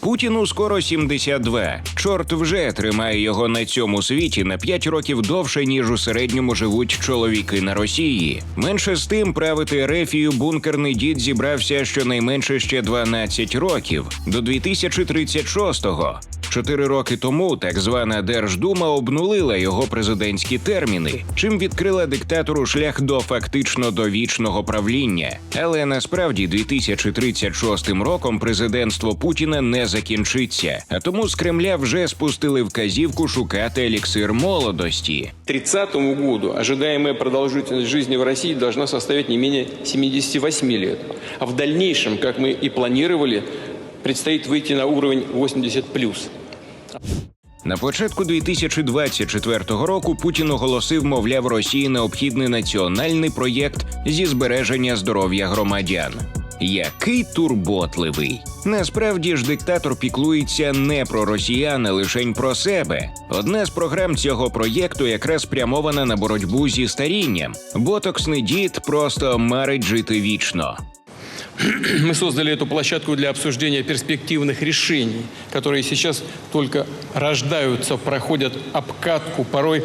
Путіну скоро 72. Чорт вже тримає його на цьому світі на 5 років довше, ніж у середньому живуть чоловіки на Росії. Менше з тим правити Ерефію бункерний дід зібрався щонайменше ще 12 років до 2036-го. Чотири роки тому так звана Держдума обнулила його президентські терміни, чим відкрила диктатору шлях до фактично довічного правління. Але насправді 2036 роком президентство Путіна не закінчиться. А тому з Кремля вже спустили вказівку шукати еліксир молодості. К 30 году ожидаемая продолжительность жизни в России должна составить не менее 78 лет. А в дальнейшем, как мы и планировали, предстоит выйти на уровень 80 На початку 2024 року Путін оголосив, мовляв, Росії необхідний національний проєкт зі збереження здоров'я громадян. Який турботливий. Насправді ж диктатор піклується не про росіян, а лишень про себе. Одна з програм цього проєкту якраз спрямована на боротьбу зі старінням. Ботоксний дід просто марить жити вічно. Мы создали эту площадку для обсуждения перспективных решений, которые сейчас только рождаются, проходят обкатку, порой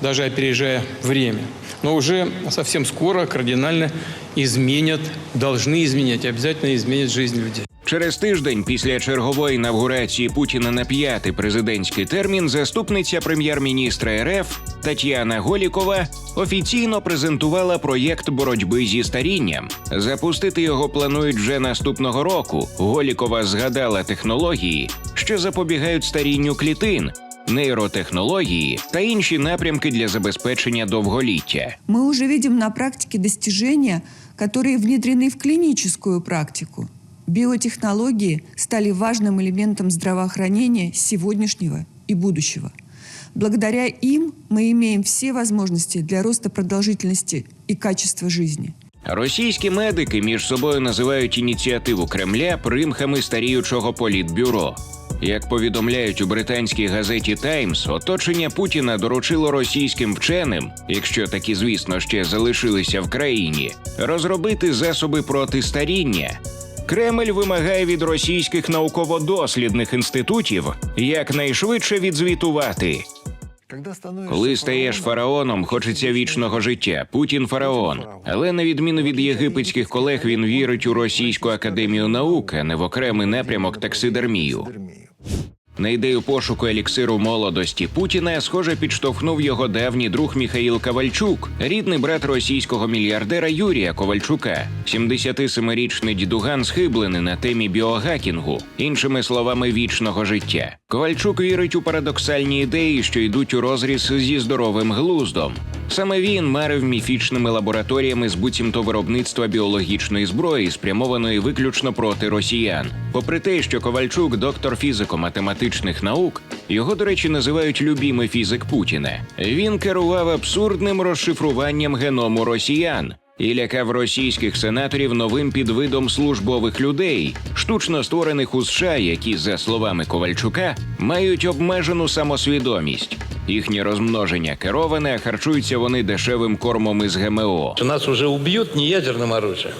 даже опережая время. Но уже совсем скоро кардинально изменят, должны изменять, обязательно изменят жизнь людей. Через тиждень після чергової інавгурації Путіна на п'ятий президентський термін заступниця прем'єр-міністра РФ Тетяна Голікова офіційно презентувала проєкт боротьби зі старінням. Запустити його планують вже наступного року. Голікова згадала технології, що запобігають старінню клітин. Нейротехнології та інші напрямки для забезпечення довголіття. Мы уже видим на практике достижения, которые внедрены в клиническую практику. Биотехнологии стали важным элементом здравоохранения сегодняшнего и будущего. Благодаря им мы имеем все возможности для роста продолжительности и качества жизни. Російські медики між собою називають ініціативу Кремля примхами старіючого політбюро. Як повідомляють у британській газеті Таймс, оточення Путіна доручило російським вченим, якщо такі, звісно, ще залишилися в країні, розробити засоби проти старіння. Кремль вимагає від російських науково-дослідних інститутів якнайшвидше відзвітувати. Коли стаєш фараоном, хочеться вічного життя. Путін фараон. Але на відміну від єгипетських колег, він вірить у російську академію наук, а не в окремий напрямок таксидермію. На ідею пошуку еліксиру молодості Путіна, схоже, підштовхнув його давній друг Міхаїл Ковальчук, рідний брат російського мільярдера Юрія Ковальчука. 77-річний дідуган схиблений на темі біогакінгу, іншими словами, вічного життя. Ковальчук вірить у парадоксальні ідеї, що йдуть у розріз зі здоровим глуздом. Саме він марив міфічними лабораторіями з буцімто виробництва біологічної зброї, спрямованої виключно проти росіян. Попри те, що Ковальчук доктор фізико-математичних наук, його, до речі, називають любімий фізик Путіна. Він керував абсурдним розшифруванням геному росіян. І лякав російських сенаторів новим підвидом службових людей, штучно створених у США, які, за словами Ковальчука, мають обмежену самосвідомість. Їхнє розмноження кероване, а харчуються вони дешевим кормом із ГМО. нас уже убьют не ядерным оружием,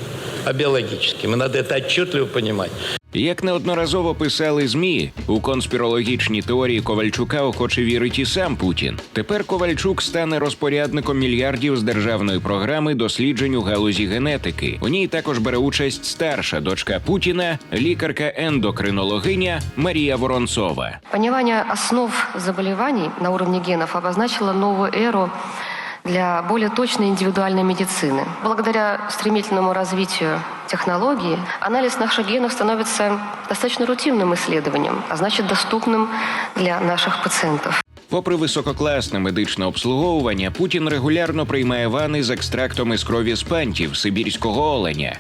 а биологическим. И надо это отчетливо понимать. Як неодноразово писали змі, у конспірологічні теорії Ковальчука охоче вірить і сам Путін. Тепер Ковальчук стане розпорядником мільярдів з державної програми досліджень у галузі генетики. У ній також бере участь старша дочка Путіна, лікарка-ендокринологиня Марія Воронцова. Понимание основ заболеваний на уровне генов обозначило новую эру для более точной индивидуальной медицины. Благодаря стремительному развитию технологий анализ наших генов становится достаточно рутинным исследованием, а значит доступным для наших пациентов. Попри висококласне медичне обслуговування, Путін регулярно приймає вани з екстрактом із крові спантів сибірського оленя.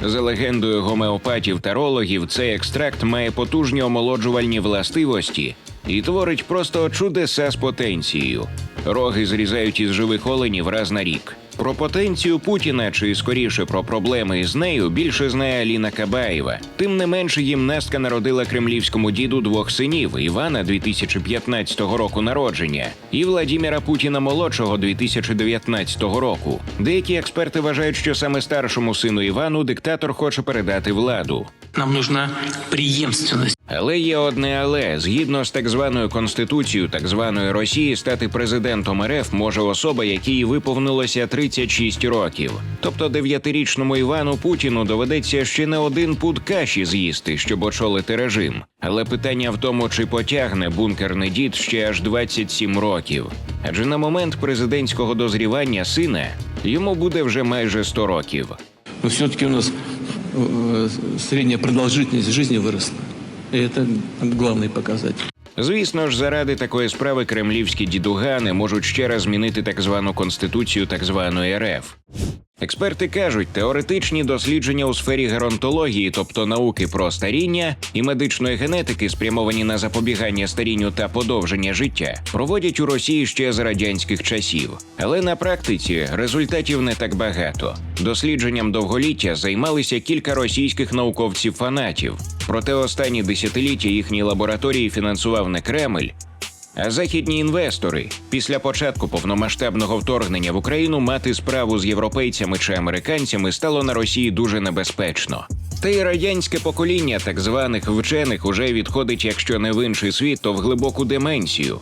За легендою гомеопатів тарологів, цей екстракт має потужні омолоджувальні властивості і творить просто чудеса з потенцією. Роги зрізають із живих оленів раз на рік. Про потенцію Путіна, чи скоріше про проблеми із нею, більше знає Аліна Кабаєва. Тим не менше, гімнастка народила кремлівському діду двох синів Івана 2015 року народження і Владіміра Путіна молодшого 2019 року. Деякі експерти вважають, що саме старшому сину Івану диктатор хоче передати владу. Нам нужна преемственность. Але є одне але згідно з так званою конституцією так званої Росії, стати президентом РФ може особа, якій виповнилося 36 років. Тобто дев'ятирічному Івану Путіну доведеться ще не один пуд каші з'їсти, щоб очолити режим. Але питання в тому, чи потягне бункерний дід ще аж 27 років. Адже на момент президентського дозрівання сина йому буде вже майже 100 років. Но все-таки у нас э, средняя продолжительность жизни выросла. И это главный показатель. Звісно ж, заради такої справи кремлівські дідугани можуть ще раз змінити так звану конституцію так званої РФ. Експерти кажуть, теоретичні дослідження у сфері геронтології, тобто науки про старіння і медичної генетики, спрямовані на запобігання старінню та подовження життя, проводять у Росії ще з радянських часів. Але на практиці результатів не так багато. Дослідженням довголіття займалися кілька російських науковців-фанатів. Проте останні десятиліття їхні лабораторії фінансував не Кремль, західні інвестори після початку повномасштабного вторгнення в Україну мати справу з європейцями чи американцями стало на Росії дуже небезпечно. Та й радянське покоління так званих вчених уже відходить, якщо не в інший світ, то в глибоку деменцію.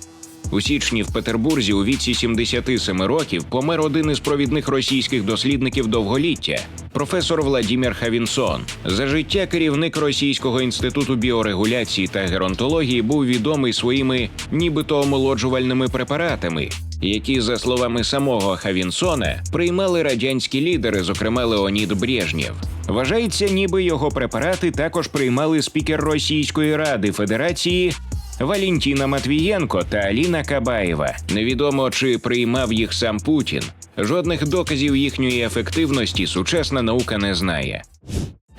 У січні в Петербурзі у віці 77 років помер один із провідних російських дослідників довголіття, професор Владімір Хавінсон. За життя керівник Російського інституту біорегуляції та геронтології був відомий своїми нібито омолоджувальними препаратами, які, за словами самого Хавінсона, приймали радянські лідери, зокрема Леонід Брежнєв. Вважається, ніби його препарати також приймали спікер Російської ради Федерації Валентіна Матвієнко та Аліна Кабаєва. Невідомо чи приймав їх сам Путін. Жодних доказів їхньої ефективності сучасна наука не знає.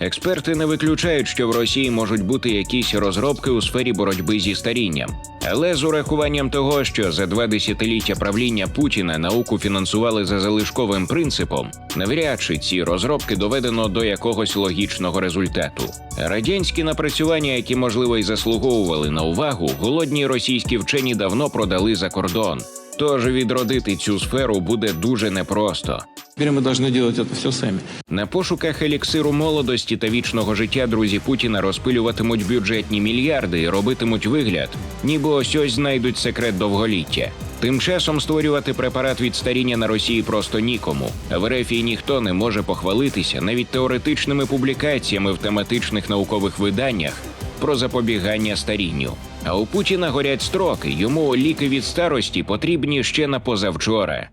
Експерти не виключають, що в Росії можуть бути якісь розробки у сфері боротьби зі старінням. Але з урахуванням того, що за два десятиліття правління Путіна науку фінансували за залишковим принципом, навряд чи ці розробки доведено до якогось логічного результату. Радянські напрацювання, які можливо й заслуговували на увагу, голодні російські вчені давно продали за кордон. Тож відродити цю сферу буде дуже непросто. Теперь мы должны делать это все сами. На пошуках еліксиру молодості та вічного життя друзі Путіна розпилюватимуть бюджетні мільярди і робитимуть вигляд, ніби ось ось знайдуть секрет довголіття. Тим часом створювати препарат від старіння на Росії просто нікому. А в РФ і ніхто не може похвалитися навіть теоретичними публікаціями в тематичних наукових виданнях про запобігання старінню. А у Путіна горять строки. Йому ліки від старості потрібні ще на позавчора.